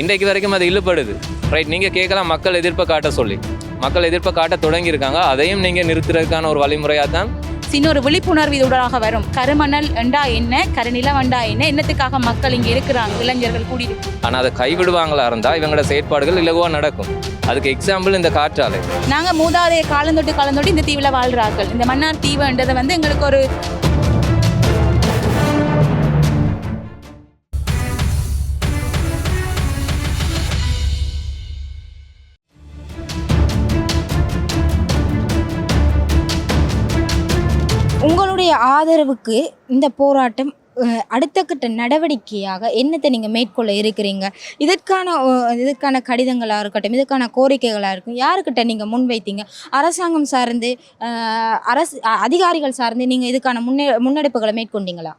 இன்றைக்கு வரைக்கும் அது இழுப்படுது ரைட் நீங்கள் கேட்கலாம் மக்கள் எதிர்ப்பை காட்ட சொல்லி. மக்கள் எதிர்ப்பை காட்ட தொடங்கியிருக்காங்க. அதையும் நீங்கள் நிறுத்துறதுக்கான ஒரு வழிமுறையாக தான் சின்ன ஒரு விழிப்புணர்வு இதூடாக வரும். கருமணல் என்றா என்ன? கருநிலம் என்றா என்ன? என்னத்துக்காக மக்கள் இங்கே இருக்கிறாங்க? இளைஞர்கள் கூடி ஆனால் அதை கைவிடுவாங்களா இருந்தால் இவங்களோட செயற்பாடுகள் இலகுவாக நடக்கும். அதுக்கு எக்ஸாம்பிள் இந்த காற்றாலை. நாங்கள் மூதாதைய காலந்தொட்டு காலந்தொட்டு இந்த தீவில் வாழ்கிறார்கள் இந்த மன்னார் தீவுன்றது வந்து எங்களுக்கு ஒரு ஆதரவுக்கு இந்த போராட்டம் அடுத்த கட்ட நடவடிக்கையாக என்னத்தை நீங்கள் மேற்கொள்ள இருக்கிறீங்க? இதற்கான இதற்கான கடிதங்களாக இருக்கட்டும் இதற்கான கோரிக்கைகளாக இருக்கும் யாருக்கிட்ட நீங்கள் முன்வைத்தீங்க அரசாங்கம் சார்ந்து அரசு அதிகாரிகள் சார்ந்து நீங்கள் இதுக்கான முன்னே முன்னெடுப்புகளை மேற்கொண்டீங்களா?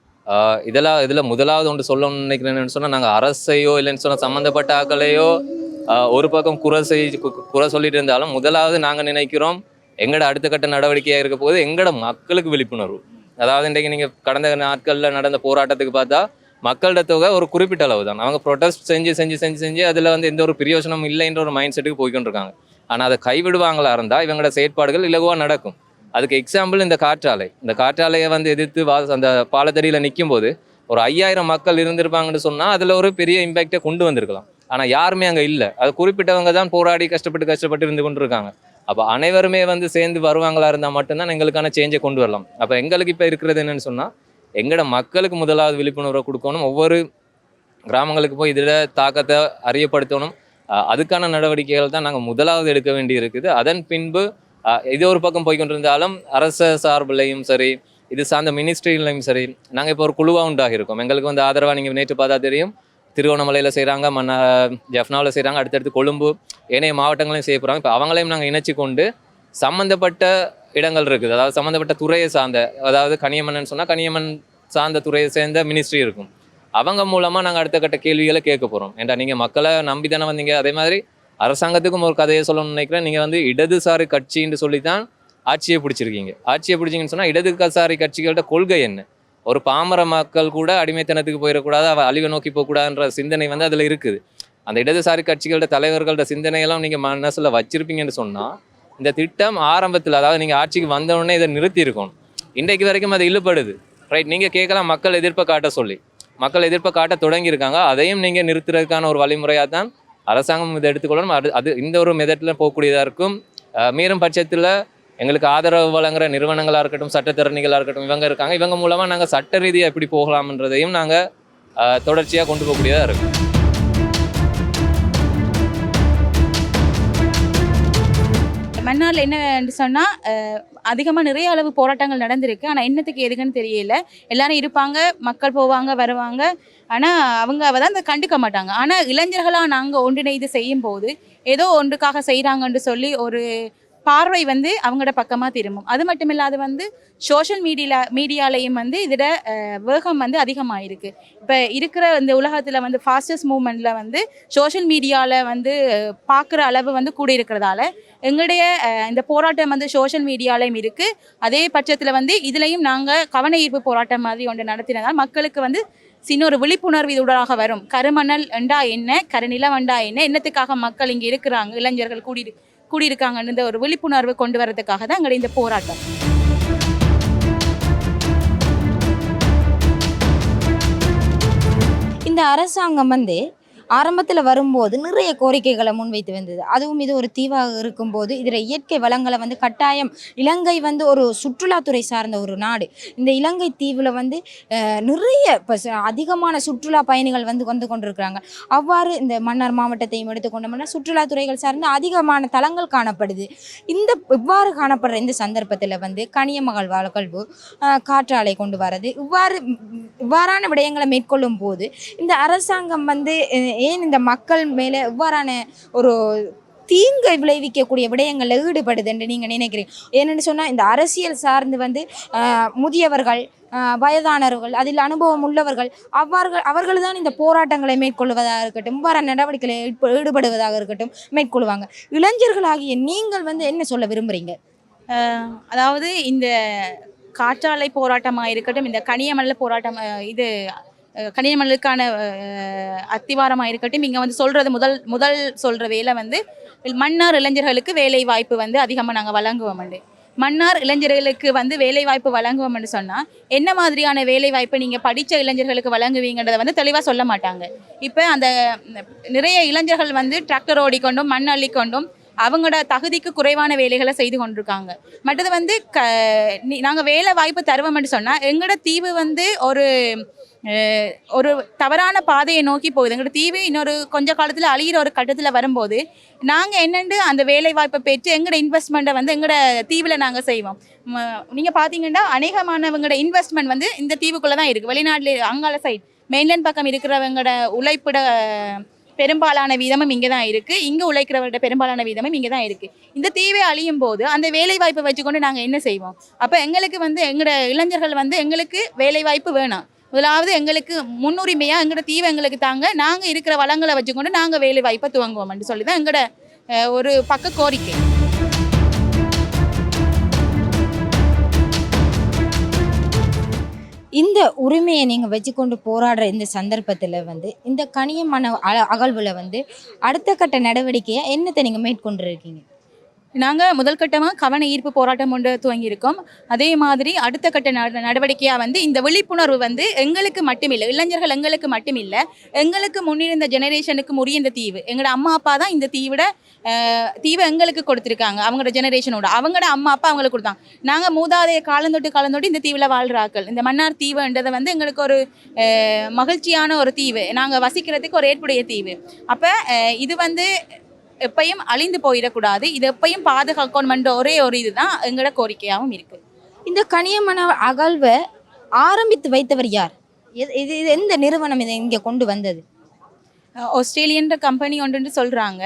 இதெல்லாம் இதில் முதலாவது ஒன்று சொல்லணும்னு நினைக்கிறேன்னு சொன்னால் நாங்கள் அரசையோ இல்லைன்னு சொன்னால் சம்மந்தப்பட்ட ஆக்களையோ ஒரு பக்கம் குறை செய் குறை சொல்லிட்டு இருந்தாலும் முதலாவது நாங்கள் நினைக்கிறோம் எங்களோட அடுத்த கட்ட நடவடிக்கையாக இருக்க போது எங்களோட மக்களுக்கு விழிப்புணர்வு. அதாவது இன்றைக்கு நீங்கள் கடந்த நாட்களில் நடந்த போராட்டத்துக்கு பார்த்தா மக்களோட தொகை ஒரு குறிப்பிட்ட அளவு தான் அவங்க ப்ரொடெஸ்ட் செஞ்சு செஞ்சு செஞ்சு செஞ்சு அதில் வந்து எந்த ஒரு பிரயோஜனமும் இல்லைன்ற ஒரு மைண்ட் செட்டுக்கு போய்க்கொண்டிருக்காங்க ஆனால் அதை கைவிடுவாங்களா இருந்தால் இவங்களோட செயற்பாடுகள் இலகுவாக நடக்கும். அதுக்கு எக்ஸாம்பிள் இந்த காற்றாலை. இந்த காற்றாலையை வந்து எதிர்த்து வா அந்த பாலத்தடியில் நிற்கும் போது ஒரு ஐயாயிரம் மக்கள் இருந்திருப்பாங்கன்னு சொன்னால் அதில் ஒரு பெரிய இம்பேக்டை கொண்டு வந்திருக்கலாம். ஆனால் யாருமே அங்கே இல்லை. அது குறிப்பிட்டவங்க தான் போராடி கஷ்டப்பட்டு கஷ்டப்பட்டு இருந்து கொண்டு இருக்காங்க அப்போ அனைவருமே வந்து சேர்ந்து வருவாங்களா இருந்தால் மட்டும்தான் எங்களுக்கான சேஞ்சை கொண்டு வரலாம். அப்போ எங்களுக்கு இப்போ இருக்கிறது என்னென்னு சொன்னால் எங்களோட மக்களுக்கு முதலாவது விழிப்புணர்வை கொடுக்கணும். ஒவ்வொரு கிராமங்களுக்கு போய் இதில் தாக்கத்தை அறியப்படுத்தணும். அதுக்கான நடவடிக்கைகள் தான் நாங்கள் முதலாவது எடுக்க வேண்டி இருக்குது. அதன் பின்பு இது ஒரு பக்கம் போய்கொண்டிருந்தாலும் அரச சார்பிலையும் சரி இது சார்ந்த மினிஸ்ட்ரிலையும் சரி நாங்கள் இப்போ ஒரு குழுவாக உண்டாகிருக்கோம் எங்களுக்கு வந்து ஆதரவாக நீங்கள் நேற்று பார்த்தா தெரியும். திருவண்ணாமலையில் செய்கிறாங்க மன்ன ஜெஃப்னாவில் செய்கிறாங்க அடுத்தடுத்து கொழும்பு ஏனைய மாவட்டங்களையும் செய்ய போகிறாங்க இப்போ அவங்களையும் நாங்கள் இணைச்சி கொண்டு சம்மந்தப்பட்ட இடங்கள் இருக்குது. அதாவது சம்மந்தப்பட்ட துறையை சார்ந்த அதாவது கனியமன்னன் சொன்னால் கனியமன் சார்ந்த துறையை சேர்ந்த மினிஸ்ட்ரி இருக்கும். அவங்க மூலமாக நாங்கள் அடுத்த கட்ட கேள்விகளை கேட்க போகிறோம் ஏன்டா நீங்கள் மக்களை நம்பி தானே வந்தீங்க? அதே மாதிரி அரசாங்கத்துக்கும் ஒரு கதையை சொல்லணும்னு நினைக்கிறேன். நீங்கள் வந்து இடதுசாரி கட்சின்னு சொல்லி தான் ஆட்சியை பிடிச்சிருக்கீங்க. ஆட்சியை பிடிச்சிங்கன்னு சொன்னால் இடதுசாரி கட்சிகள்கிட்ட கொள்கை என்ன? ஒரு பாமர மக்கள் கூட அடிமைத்தனத்துக்கு போயிடக்கூடாது அவள் அழிவை நோக்கி போகக்கூடாதுன்ற சிந்தனை வந்து அதில் இருக்குது. அந்த இடதுசாரி கட்சிகளோட தலைவர்களோட சிந்தனையெல்லாம் நீங்கள் மனசில் வச்சிருப்பீங்கன்னு சொன்னால் இந்த திட்டம் ஆரம்பத்தில் அதாவது நீங்கள் ஆட்சிக்கு வந்தவுடனே இதை நிறுத்தியிருக்கணும். இன்றைக்கு வரைக்கும் அது இழுப்படுது ரைட் நீங்கள் கேட்கலாம் மக்கள் எதிர்ப்பை காட்ட சொல்லி. மக்கள் எதிர்ப்பை காட்ட தொடங்கியிருக்காங்க. அதையும் நீங்கள் நிறுத்துறதுக்கான ஒரு வழிமுறையாக தான் அரசாங்கம் இதை எடுத்துக்கொள்ளணும். அது அது இந்த ஒரு மெதட்டில் போகக்கூடியதாக இருக்கும். மீறும் பட்சத்தில் எங்களுக்கு ஆதரவு வழங்குற நிறுவனங்களாக இருக்கட்டும் சட்டத்திறனிகளாக இருக்கட்டும் இவங்க இருக்காங்க. இவங்க மூலமாக நாங்கள் சட்ட ரீதியாக எப்படி போகலாம்ன்றதையும் நாங்கள் தொடர்ச்சியாக கொண்டு போகக்கூடியதாக இருக்கும் மன்னாரில் என்னன்னு சொன்னால் அதிகமாக நிறைய அளவு போராட்டங்கள் நடந்திருக்கு. ஆனால் என்னத்துக்கு எதுக்குன்னு தெரியல. எல்லாரும் இருப்பாங்க மக்கள் போவாங்க வருவாங்க. ஆனால் அவங்க அதை கண்டுக்க மாட்டாங்க. ஆனால் இளைஞர்களாக நாங்கள் ஒன்றிணைந்து செய்யும் போது ஏதோ ஒன்றுக்காக செய்கிறாங்கன்னு சொல்லி ஒரு பார்வை வந்து அவங்களோட பக்கமாக திரும்பும். அது மட்டும் இல்லாது வந்து சோஷியல் மீடியா மீடியாலையும் வந்து இதோட வேகம் வந்து அதிகமாகிருக்கு இப்போ இருக்கிற இந்த உலகத்தில் வந்து ஃபாஸ்டஸ்ட் மூமெண்ட்டில் வந்து சோஷியல் மீடியாவில் வந்து பார்க்குற அளவு வந்து கூட இருக்கிறதால எங்களுடைய இந்த போராட்டம் வந்து சோஷியல் மீடியாலையும் இருக்குது அதே பட்சத்தில் வந்து இதுலேயும் நாங்கள் கவன ஈர்ப்பு போராட்டம் மாதிரி ஒன்று நடத்தினதால் மக்களுக்கு வந்து சின்ன ஒரு விழிப்புணர்வு இதூடாக வரும். கருமணல் என்றா என்ன? கருநிலம் என்றா என்ன? என்னத்துக்காக மக்கள் இங்கே இருக்கிறாங்க? இளைஞர்கள் கூடி கூடியிருக்காங்கன்ற ஒரு விழிப்புணர்வு கொண்டு வரதுக்காக தான் எங்களுடைய இந்த போராட்டம். இந்த அரசாங்கம் வந்து ஆரம்பத்தில் வரும்போது நிறைய கோரிக்கைகளை முன்வைத்து வந்தது. அதுவும் இது ஒரு தீவாக இருக்கும்போது இதில் இயற்கை வளங்களை வந்து கட்டாயம் இலங்கை வந்து ஒரு சுற்றுலாத்துறை சார்ந்த ஒரு நாடு. இந்த இலங்கை தீவில் வந்து நிறைய இப்போ அதிகமான சுற்றுலா பயணிகள் வந்து வந்து கொண்டிருக்கிறாங்க. அவ்வாறு இந்த மன்னார் மாவட்டத்தையும் எடுத்துக்கொண்டோம்னா சுற்றுலாத்துறைகள் சார்ந்த அதிகமான தளங்கள் காணப்படுது. இந்த இவ்வாறு காணப்படுற இந்த சந்தர்ப்பத்தில் வந்து கனியமகள் வாழ்கல்வு காற்றாலை கொண்டு வரது. இவ்வாறு இவ்வாறான விடயங்களை மேற்கொள்ளும் போது இந்த அரசாங்கம் வந்து ஏன் இந்த மக்கள் மேலே இவ்வாறான ஒரு தீங்கை விளைவிக்கக்கூடிய விடயங்களில் ஈடுபடுது என்று நீங்கள் நினைக்கிறீங்க? ஏன்னு சொன்னால் இந்த அரசியல் சார்ந்து வந்து முதியவர்கள் வயதானவர்கள் அதில் அனுபவம் உள்ளவர்கள் அவ்வார்கள் அவர்கள் தான் இந்த போராட்டங்களை மேற்கொள்வதாக இருக்கட்டும் இவ்வாறான நடவடிக்கைகளை ஈடுபடுவதாக இருக்கட்டும் மேற்கொள்வாங்க. இளைஞர்களாகிய நீங்கள் வந்து என்ன சொல்ல விரும்புகிறீங்க அதாவது இந்த காற்றாலை போராட்டமாக இருக்கட்டும் இந்த கனியமல்ல போராட்டம் இது அஹ், அத்திவாரமாக இருக்கட்டும் இங்கே வந்து சொல்கிறது முதல் முதல் சொல்கிற வேலை வந்து மன்னார் இளைஞர்களுக்கு வேலை வாய்ப்பு வந்து அதிகமாக நாங்கள் வழங்குவோம் மன்னார் இளைஞர்களுக்கு வந்து வேலை வாய்ப்பு வழங்குவோம்னு சொன்னால் என்ன மாதிரியான வேலை வாய்ப்பை நீங்கள் படித்த இளைஞர்களுக்கு வழங்குவீங்கன்றதை வந்து தெளிவாக சொல்ல மாட்டாங்க. இப்போ அந்த நிறைய இளைஞர்கள் வந்து டிராக்டர் ஓடிக்கொண்டும் மண் அள்ளிக்கொண்டும் அவங்களோட தகுதிக்கு குறைவான வேலைகளை செய்து கொண்டிருக்காங்க. மற்றது வந்து க நாங்கள் வேலை வாய்ப்பு தருவோம்னு சொன்னால் எங்களோட தீவு வந்து ஒரு ஒரு தவறான பாதையை நோக்கி போகுது. எங்களோட தீவு இன்னொரு கொஞ்ச காலத்தில் அழியிற ஒரு கட்டத்தில் வரும்போது நாங்கள் என்னென்று அந்த வேலை வாய்ப்பை பெற்று எங்களோட இன்வெஸ்ட்மெண்ட்டை வந்து எங்களோட தீவில் நாங்கள் செய்வோம். நீங்கள் பார்த்தீங்கன்னா அநேகமானவங்களோட இன்வெஸ்ட்மெண்ட் வந்து இந்த தீவுக்குள்ளே தான் இருக்குது வெளிநாட்டில் அங்கால சைட் மெயின்லேண்ட் பக்கம் இருக்கிறவங்களோட உழைப்பிட பெரும்பாலான வீதமும் இங்கே தான் இருக்குது இங்கே உழைக்கிறவர்களோட பெரும்பாலான வீதமும் இங்கே தான் இருக்குது இந்த தீவை அழியும் போது அந்த வேலை வாய்ப்பை வச்சுக்கொண்டு நாங்கள் என்ன செய்வோம்? அப்போ எங்களுக்கு வந்து எங்களோட இளைஞர்கள் வந்து எங்களுக்கு வேலை வாய்ப்பு வேணாம். முதலாவது எங்களுக்கு முன்னுரிமையாக எங்களோட தீவை எங்களுக்கு தாங்க நாங்கள் இருக்கிற வளங்களை வச்சுக்கொண்டு நாங்கள் வேலை வாய்ப்பை துவங்குவோம்னு சொல்லி தான் எங்களோட ஒரு பக்க கோரிக்கை. இந்த உரிமையை நீங்கள் வச்சுக்கொண்டு போராடுற இந்த சந்தர்ப்பத்தில் வந்து இந்த கனியமான அ- அகழ்வில் வந்து அடுத்த கட்ட நடவடிக்கையை என்னத்தை நீங்கள் மேற்கொண்டு இருக்கீங்க நாங்கள் முதல் கட்டமாக கவன ஈர்ப்பு போராட்டம் ஒன்று துவங்கியிருக்கோம். அதே மாதிரி அடுத்த கட்ட நட நடவடிக்கையாக வந்து இந்த விழிப்புணர்வு வந்து எங்களுக்கு மட்டுமில்லை இளைஞர்கள் எங்களுக்கு மட்டுமில்லை எங்களுக்கு முன்னிருந்த ஜெனரேஷனுக்கு உரிய இந்த தீவு. எங்களோட அம்மா அப்பா தான் இந்த தீவிட தீவை எங்களுக்கு கொடுத்துருக்காங்க. அவங்களோட ஜெனரேஷனோட அவங்களோட அம்மா அப்பா அவங்களுக்கு கொடுத்தாங்க. நாங்கள் மூதாதைய காலந்தொட்டு காலந்தொட்டு இந்த தீவில் வாழ்கிறாக்கள் இந்த மன்னார் தீவுன்றதை வந்து எங்களுக்கு ஒரு மகிழ்ச்சியான ஒரு தீவு. நாங்கள் வசிக்கிறதுக்கு ஒரு ஏற்புடைய தீவு. அப்போ இது வந்து எப்பயும் அழிந்து போயிடக்கூடாது. இது எப்பயும் பாதுகாக்கணுமென்ற ஒரே ஒரு இதுதான் எங்களோட கோரிக்கையாகவும் இருக்கு. இந்த கனியமன அகழ்வை ஆரம்பித்து வைத்தவர் யார்? எது- இது இது எந்த நிறுவனம் இதை இங்கே கொண்டு வந்தது? ஆஸ்திரேலியன்ற கம்பெனி ஒன்றுன்னு சொல்கிறாங்க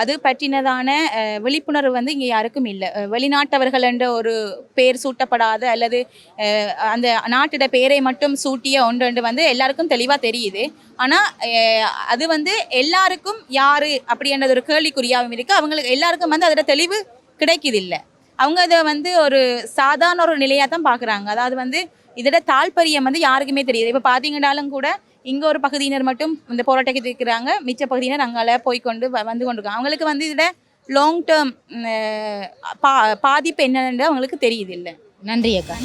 அது பற்றினதான விழிப்புணர்வு வந்து இங்கே யாருக்கும் இல்லை. வெளிநாட்டவர்கள் என்ற ஒரு பேர் சூட்டப்படாத அல்லது அந்த நாட்டோட பேரை மட்டும் சூட்டிய ஒன்று வந்து எல்லாருக்கும் தெளிவாக தெரியுது. ஆனால் அது வந்து எல்லாருக்கும் யார் அப்படின்றது ஒரு கேள்விக்குறியாகவும் இருக்குது அவங்களுக்கு எல்லாருக்கும் வந்து அதோட தெளிவு கிடைக்குது இல்லை அவங்க அதை வந்து ஒரு சாதாரண ஒரு நிலையாக தான் பார்க்குறாங்க அதாவது வந்து இதோட தாழ்பரியம் வந்து யாருக்குமே தெரியுது. இப்போ பார்த்தீங்கன்னாலும் கூட இங்கே ஒரு பகுதியினர் மட்டும் இந்த போராட்டத்துக்கு இருக்கிறாங்க. மிச்ச பகுதியினர் அங்கால போய்க்கொண்டு வ- வந்து கொண்டிருக்காங்க. அவங்களுக்கு வந்து இதோட லாங் டேர்ம் பா பாதிப்பு என்னன்னு அவங்களுக்கு தெரியுது இல்லை. நன்றி அக்கா.